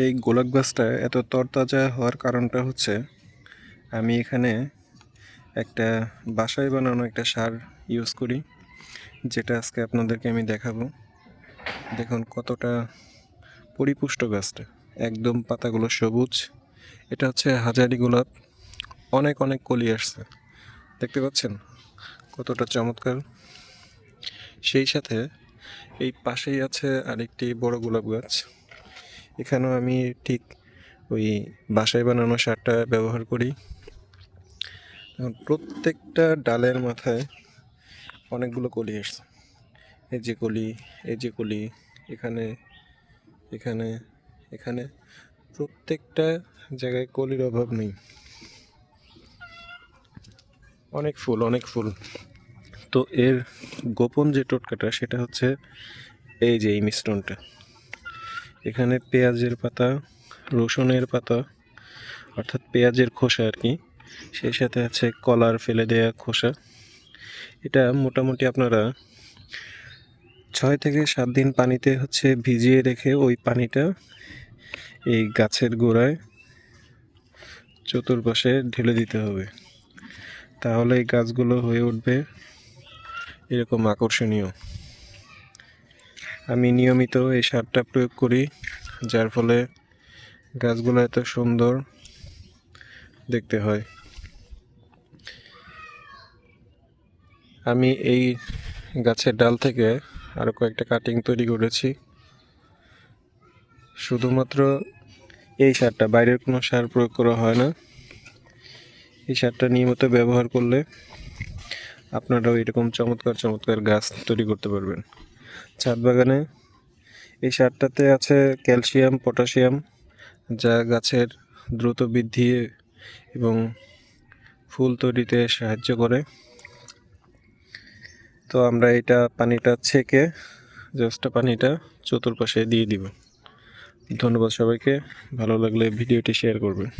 এই গোলাপ গাছটা এত তরতাজা হওয়ার কারণটা হচ্ছে আমি এখানে একটা বাসায় বানানো একটা সার ইউজ করি, যেটা আজকে আপনাদেরকে আমি দেখাবো। দেখুন কতটা পরিপুষ্ট গাছটা, একদম পাতাগুলো সবুজ। এটা হচ্ছে হাজারি গোলাপ, অনেক অনেক কলি আসছে। দেখতে পাচ্ছেন কতটা চমৎকার। সেই সাথে এই পাশেই আছে আরেকটি বড় গোলাপ গাছ। এখানেও আমি ঠিক ওই বাসায় বানানো সারটা ব্যবহার করি। প্রত্যেকটা ডালের মাথায় অনেকগুলো কলি আসছে এই যে কলি, এই যে কলি, এখানে এখানে এখানে। প্রত্যেকটা জায়গায় কলির অভাব নেই। অনেক ফুল অনেক ফুল। তো এর গোপন যে টোটকাটা সেটা হচ্ছে এই যে এই মিশ্রণটা। এখানে পেঁয়াজের পাতা, রসুনের পাতা, অর্থাৎ পেঁয়াজের খোসা আর কি। সেই সাথে আছে কলার ফেলে দেওয়া খোসা। এটা মোটামুটি আপনারা ছয় থেকে সাত দিন পানিতে হচ্ছে ভিজিয়ে রেখে ওই পানিটা এই গাছের গোড়ায় চতুর্পাশে ঢেলে দিতে হবে। তাহলে এই গাছগুলো হয়ে উঠবে এরকম আকর্ষণীয়। আমি নিয়মিত এই সারটা প্রয়োগ করি, যার ফলে গাছগুলো এত সুন্দর দেখতে হয়। আমি এই গাছের ডাল থেকে আরও কয়েকটা কাটিং তৈরি করেছি। শুধুমাত্র এই সারটা, বাইরের কোনো সার প্রয়োগ করা হয় না। এই সারটা নিয়মিত ব্যবহার করলে আপনারাও এরকম চমৎকার চমৎকার গাছ তৈরি করতে পারবেন। ছাদ বাগানে। এই সারটাতে আছে ক্যালসিয়াম, পটাশিয়াম, যা গাছের দ্রুত বৃদ্ধি এবং ফুল তৈরিতে সাহায্য করে। তো আমরা এটা পানিটা ছেঁকে জাস্ট পানিটা চতুর্পাশে দিয়ে দিব। ধন্যবাদ সবাইকে। ভালো লাগলে ভিডিওটি শেয়ার করবেন।